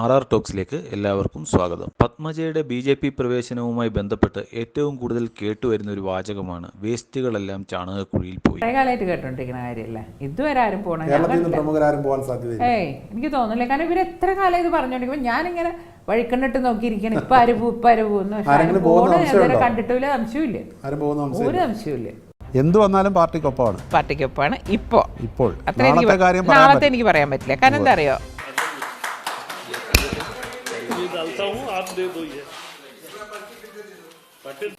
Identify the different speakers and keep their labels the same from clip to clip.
Speaker 1: R R ടോക്സിലേക്ക് എല്ലാവർക്കും സ്വാഗതം. പത്മജയുടെ B J P പ്രവേശനവുമായി ബന്ധപ്പെട്ട് ഏറ്റവും കൂടുതൽ കേട്ടുവരുന്ന ഒരു വാചകമാണ് വേസ്റ്റുകളെല്ലാം ചാണകക്കുഴിയിൽ പോയി.
Speaker 2: കാലമായിട്ട് കേട്ടോണ്ടിരിക്കുന്ന കാര്യമല്ല ഇതുവരെ ആരും പോകണം
Speaker 3: കേരളത്തിൽ പ്രമുഖരാരും പോകാൻ സാധ്യതയില്ല.
Speaker 2: ഏയ് എനിക്ക് തോന്നുന്നില്ല. കാരണം ഇവർ എത്ര കാലം ഇത് പറഞ്ഞോണ്ടിരിക്കുമ്പോൾ ഞാനിങ്ങനെ വഴിക്കണ്ണിട്ട് നോക്കിയിരിക്കണം ഇപ്പൊ ആര് പോ ഇപ്പൊ ആര് പോകുന്നു? പക്ഷെ കണ്ടിട്ടില്ല.
Speaker 3: അംശമില്ല
Speaker 2: ഒരു അംശമില്ല
Speaker 3: എന്ത് വന്നാലും പാർട്ടിക്കൊപ്പമാണ്.
Speaker 2: പാർട്ടിക്കൊപ്പമാണ്. ഇപ്പോ.
Speaker 3: ഇപ്പോൾ. നാളത്തെ കാര്യം
Speaker 2: നാളത്തെ എനിക്ക് പറയാൻ പറ്റില്ല. കാരണം എന്താ അറിയോ?
Speaker 4: ये डालता हूँ आप दे दो ये पाटिल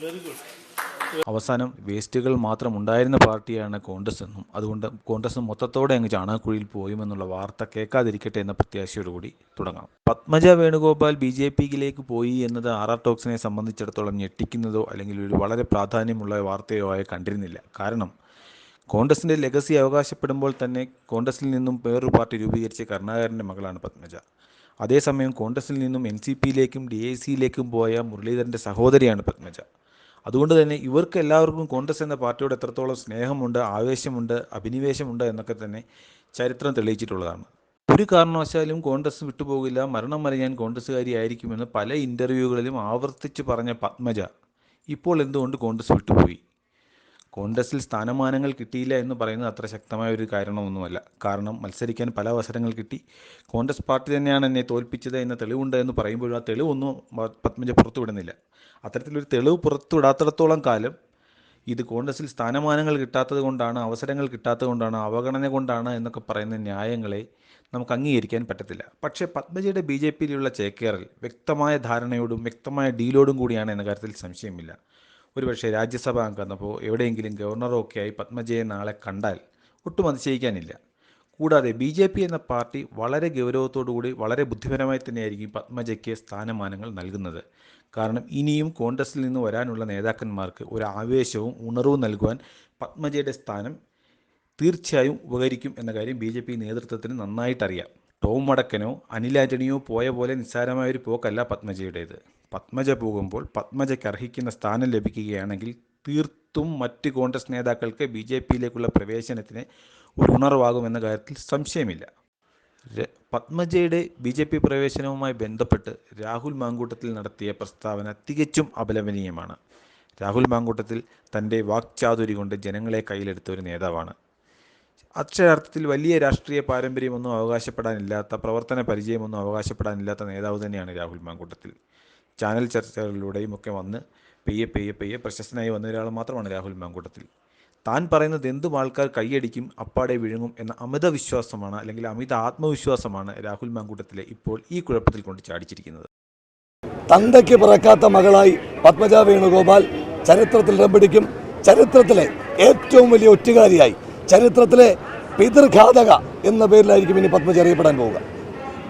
Speaker 4: वेरी गुड
Speaker 1: അവസാനം വേസ്റ്റുകൾ മാത്രം ഉണ്ടായിരുന്ന പാർട്ടിയാണ് കോൺഗ്രസ് എന്നും അതുകൊണ്ട് കോൺഗ്രസ് മൊത്തത്തോടെ അങ്ങ് ചാണകക്കുഴിയിൽ പോയുമെന്നുള്ള വാർത്ത കേൾക്കാതിരിക്കട്ടെ എന്ന പ്രത്യാശയോടുകൂടി തുടങ്ങാം പത്മജ വേണുഗോപാൽ ബി ജെ പിയിലേക്ക് പോയി എന്നത് ആർ ആർ ടോക്സിനെ സംബന്ധിച്ചിടത്തോളം ഞെട്ടിക്കുന്നതോ അല്ലെങ്കിൽ ഒരു വളരെ പ്രാധാന്യമുള്ള വാർത്തയോ ആയി കണ്ടിരുന്നില്ല കാരണം കോൺഗ്രസിന്റെ ലെഗസി അവകാശപ്പെടുമ്പോൾ തന്നെ കോൺഗ്രസിൽ നിന്നും വേറൊരു പാർട്ടി രൂപീകരിച്ച കരുണാകരന്റെ മകളാണ് പത്മജ. അതേസമയം കോൺഗ്രസിൽ നിന്നും എൻ സി പിയിലേക്കും ഡി ഐ സിയിലേക്കും പോയ മുരളീധരന്റെ സഹോദരിയാണ് പത്മജ. അതുകൊണ്ട് തന്നെ ഇവർക്ക് എല്ലാവർക്കും കോൺഗ്രസ് എന്ന പാർട്ടിയോട് എത്രത്തോളം സ്നേഹമുണ്ട് ആവേശമുണ്ട് അഭിനിവേശമുണ്ട് എന്നൊക്കെ തന്നെ ചരിത്രം തെളിയിച്ചിട്ടുള്ളതാണ്. ഒരു കാരണവശാലും കോൺഗ്രസ് വിട്ടുപോകില്ല. മരണം വരെ ഞാൻ കോൺഗ്രസ്സുകാരിയായിരിക്കുമെന്ന് പല ഇന്റർവ്യൂകളിലും ആവർത്തിച്ച് പറഞ്ഞ പത്മജ ഇപ്പോൾ എന്തുകൊണ്ട് കോൺഗ്രസ് വിട്ടുപോയി? കോൺഗ്രസിൽ സ്ഥാനമാനങ്ങൾ കിട്ടിയില്ല എന്ന് പറയുന്നത് അത്ര ശക്തമായ ഒരു കാരണമൊന്നുമല്ല. കാരണം മത്സരിക്കാൻ പല അവസരങ്ങൾ കിട്ടി. കോൺഗ്രസ് പാർട്ടി തന്നെയാണ് എന്നെ തോൽപ്പിച്ചത് എന്ന തെളിവുണ്ട് എന്ന് പറയുമ്പോഴും ആ തെളിവൊന്നും പത്മജ പുറത്തുവിടുന്നില്ല. അത്തരത്തിലൊരു തെളിവ് പുറത്തുവിടാത്തിടത്തോളം കാലം ഇത് കോൺഗ്രസിൽ സ്ഥാനമാനങ്ങൾ കിട്ടാത്തത് കൊണ്ടാണ് അവസരങ്ങൾ കിട്ടാത്തത് കൊണ്ടാണ് അവഗണന കൊണ്ടാണ് എന്നൊക്കെ പറയുന്ന ന്യായങ്ങളെ നമുക്ക് അംഗീകരിക്കാൻ പറ്റത്തില്ല. പക്ഷേ പത്മജയുടെ ബി ജെ പിയിലുള്ള ചേക്കേറൽ വ്യക്തമായ ധാരണയോടും വ്യക്തമായ ഡീലോടും കൂടിയാണ് എന്ന കാര്യത്തിൽ സംശയമില്ല. ഒരുപക്ഷെ രാജ്യസഭ അംഗമെന്നപ്പോൾ എവിടെയെങ്കിലും ഗവർണറോ ഒക്കെ ആയി പത്മജയെ നാളെ കണ്ടാൽ ഒട്ടും അതിശയിക്കാനില്ല. കൂടാതെ ബി ജെ പി എന്ന പാർട്ടി വളരെ ഗൗരവത്തോടുകൂടി വളരെ ബുദ്ധിപരമായി തന്നെയായിരിക്കും പത്മജയ്ക്ക് സ്ഥാനമാനങ്ങൾ നൽകുന്നത്. കാരണം ഇനിയും കോൺഗ്രസിൽ നിന്ന് വരാനുള്ള നേതാക്കന്മാർക്ക് ഒരു ആവേശവും ഉണർവും നൽകുവാൻ പത്മജയുടെ സ്ഥാനം തീർച്ചയായും ഉപകരിക്കും എന്ന കാര്യം ബി ജെ പി നേതൃത്വത്തിന് നന്നായിട്ടറിയാം. ടോം മടക്കനോ അനിൽ ആന്റണിയോ പോയ പോലെ നിസ്സാരമായ ഒരു പോക്കല്ല പത്മജയുടേത്. പത്മജ പോകുമ്പോൾ പത്മജയ്ക്ക് അർഹിക്കുന്ന സ്ഥാനം ലഭിക്കുകയാണെങ്കിൽ തീർത്തും മറ്റ് കോൺഗ്രസ് നേതാക്കൾക്ക് ബി ജെ പിയിലേക്കുള്ള പ്രവേശനത്തിന് ഒരു ഉണർവാകുമെന്ന കാര്യത്തിൽ സംശയമില്ല. പത്മജയുടെ ബി ജെ പി പ്രവേശനവുമായി ബന്ധപ്പെട്ട് രാഹുൽ മാങ്കൂട്ടത്തിൽ നടത്തിയ പ്രസ്താവന തികച്ചും അപലപനീയമാണ്. രാഹുൽ മാങ്കൂട്ടത്തിൽ തന്റെ വാക്ചാതുരി കൊണ്ട് ജനങ്ങളെ കയ്യിലെടുത്ത ഒരു നേതാവാണ്. അക്ഷരാർത്ഥത്തിൽ വലിയ രാഷ്ട്രീയ പാരമ്പര്യമൊന്നും അവകാശപ്പെടാനില്ലാത്ത പ്രവർത്തന പരിചയമൊന്നും അവകാശപ്പെടാനില്ലാത്ത നേതാവ് തന്നെയാണ് രാഹുൽ മാങ്കൂട്ടത്തിൽ. ചാനൽ ചർച്ചകളിലൂടെയും ഒക്കെ വന്ന് പെയ്യെ പെയ്യെ പെയ്യെ പ്രശസ്തനായി വന്ന ഒരാൾ മാത്രമാണ് രാഹുൽ മാങ്കൂട്ടത്തിൽ. താൻ പറയുന്നത് എന്തും ആൾക്കാർ കൈയടിക്കും അപ്പാടെ വിഴുങ്ങും എന്ന അമിത വിശ്വാസമാണ് അല്ലെങ്കിൽ അമിത ആത്മവിശ്വാസമാണ് രാഹുൽ മാങ്കൂട്ടത്തിലെ ഇപ്പോൾ ഈ കുഴപ്പത്തിൽ കൊണ്ട് ചാടിച്ചിരിക്കുന്നത്.
Speaker 5: തന്തയ്ക്ക് പിറക്കാത്ത മകളായി പത്മജ വേണുഗോപാൽ ചരിത്രത്തിൽ ഇടംപിടിക്കും ചരിത്രത്തിലെ ഏറ്റവും വലിയ ഒറ്റുകാരിയായി ചരിത്രത്തിലെ പിതൃഘാതക എന്ന പേരിലായിരിക്കും ഇനി പത്മജ അറിയപ്പെടാൻ പോവുക.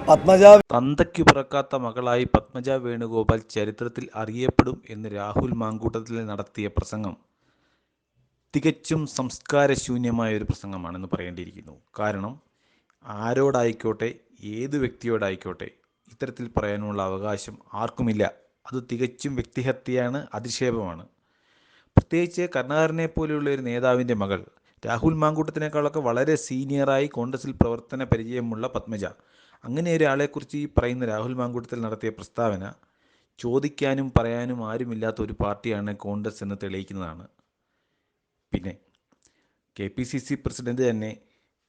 Speaker 5: പത്മജ
Speaker 1: തന്തയ്ക്ക് പിറക്കാത്ത മകളായി പത്മജ വേണുഗോപാൽ ചരിത്രത്തിൽ അറിയപ്പെടും എന്ന് രാഹുൽ മാങ്കൂട്ടത്തിൽ നടത്തിയ പ്രസംഗം. തികച്ചും സംസ്കാരശൂന്യമായ ഒരു പ്രസംഗമാണെന്ന് പറയേണ്ടിയിരിക്കുന്നു. കാരണം ആരോടായിക്കോട്ടെ ഏത് വ്യക്തിയോടായിക്കോട്ടെ ഇത്തരത്തിൽ പറയാനുള്ള അവകാശം ആർക്കുമില്ല. അത് തികച്ചും വ്യക്തിഹത്യയാണ് അധിക്ഷേപമാണ് പ്രത്യേകിച്ച് കരുണാകരനെ പോലെയുള്ള ഒരു നേതാവിന്റെ മകൾ രാഹുൽ മാങ്കൂട്ടത്തിനേക്കാളൊക്കെ വളരെ സീനിയറായി കോൺഗ്രസിൽ പ്രവർത്തന പരിചയമുള്ള പത്മജ. അങ്ങനെ ഒരാളെക്കുറിച്ച് ഈ പറയുന്ന രാഹുൽ മാങ്കൂട്ടത്തിൽ നടത്തിയ പ്രസ്താവന ചോദിക്കാനും പറയാനും ആരുമില്ലാത്ത ഒരു പാർട്ടിയാണ് കോൺഗ്രസ് എന്ന് തെളിയിക്കുന്നതാണ്. പിന്നെ K P C C president തന്നെ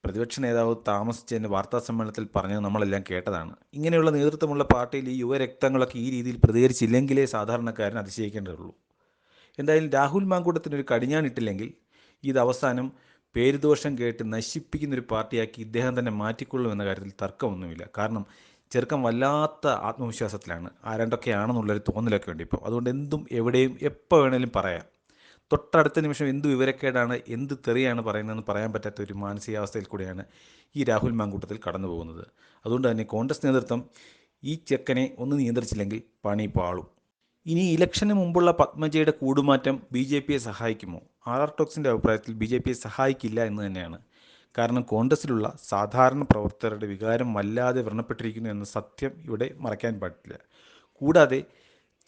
Speaker 1: പ്രതിപക്ഷ നേതാവ് താമസിച്ചതിന്റെ വാർത്താ സമ്മേളനത്തിൽ പറഞ്ഞത് നമ്മളെല്ലാം കേട്ടതാണ്. ഇങ്ങനെയുള്ള നേതൃത്വമുള്ള പാർട്ടിയിൽ ഈ യുവരക്തങ്ങളൊക്കെ ഈ രീതിയിൽ പ്രതികരിച്ചില്ലെങ്കിലേ സാധാരണക്കാരൻ അതിശയിക്കേണ്ടതുള്ളൂ. എന്തായാലും രാഹുൽ മാങ്കൂട്ടത്തിനൊരു കടിഞ്ഞാണിട്ടില്ലെങ്കിൽ ഇത് അവസാനം പേരുദോഷം കേട്ട് നശിപ്പിക്കുന്ന ഒരു പാർട്ടിയാക്കി ഇദ്ദേഹം തന്നെ മാറ്റിക്കൊള്ളും എന്ന കാര്യത്തിൽ തർക്കമൊന്നുമില്ല. കാരണം ചെറുക്കം വല്ലാത്ത ആത്മവിശ്വാസത്തിലാണ്. ആരണ്ടൊക്കെയാണെന്നുള്ളൊരു തോന്നലൊക്കെ ഉണ്ട് ഇപ്പോൾ. അതുകൊണ്ട് എന്തും എവിടെയും എപ്പോൾ വേണേലും പറയാം. തൊട്ടടുത്ത നിമിഷം എന്ത് വിവരക്കേടാണ് എന്ത് തെറിയാണ് പറയുന്നതെന്ന് പറയാൻ പറ്റാത്ത ഒരു മാനസികാവസ്ഥയിൽ കൂടിയാണ് ഈ രാഹുൽ മാങ്കൂട്ടത്തിൽ കടന്നു പോകുന്നത്. അതുകൊണ്ട് തന്നെ കോൺഗ്രസ് നേതൃത്വം ഈ ചെക്കനെ ഒന്ന് നിയന്ത്രിച്ചില്ലെങ്കിൽ പണി പാളും. ഇനി ഇലക്ഷന് മുമ്പുള്ള പത്മജയുടെ കൂടുമാറ്റം ബി ജെ പിയെ സഹായിക്കുമോ? ആർ ആർ ടോക്സിന്റെ അഭിപ്രായത്തിൽ ബി ജെ പിയെ സഹായിക്കില്ല എന്ന് തന്നെയാണ്. കാരണം കോൺഗ്രസിലുള്ള സാധാരണ പ്രവർത്തകരുടെ വികാരം വല്ലാതെ വ്രണപ്പെട്ടിരിക്കുന്നു എന്ന സത്യം ഇവിടെ മറയ്ക്കാൻ പാടില്ല. കൂടാതെ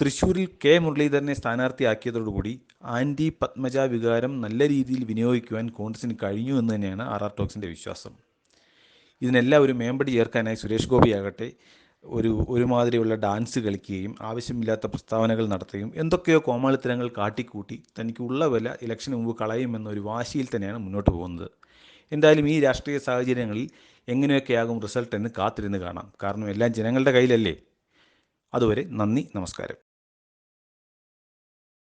Speaker 1: തൃശ്ശൂരിൽ കെ മുരളീധരനെ സ്ഥാനാർത്ഥിയാക്കിയതോടുകൂടി ആന്റി പത്മജ വികാരം നല്ല രീതിയിൽ വിനിയോഗിക്കുവാൻ കോൺഗ്രസിന് കഴിഞ്ഞു എന്ന് തന്നെയാണ് ആർ ആർ ടോക്സിന്റെ വിശ്വാസം. ഇതിനെല്ലാം ഒരു മേമ്പടി ചേർക്കാനായി സുരേഷ് ഗോപിയാകട്ടെ ഒരു ഒരുമാതിരിയുള്ള ഡാൻസ് കളിക്കുകയും ആവശ്യമില്ലാത്ത പ്രസ്താവനകൾ നടത്തുകയും എന്തൊക്കെയോ കോമാളിത്തരങ്ങൾ കാട്ടിക്കൂട്ടി തനിക്കുള്ള വില ഇലക്ഷന് മുമ്പ് കളയുമെന്ന ഒരു വാശിയിൽ തന്നെയാണ് മുന്നോട്ട് പോകുന്നത്. എന്തായാലും ഈ രാഷ്ട്രീയ സാഹചര്യങ്ങളിൽ എങ്ങനെയൊക്കെയാകും റിസൾട്ട് എന്ന് കാത്തിരുന്ന് കാണാം. കാരണം എല്ലാം ജനങ്ങളുടെ കയ്യിലല്ലേ. അതുവരെ നന്ദി നമസ്കാരം.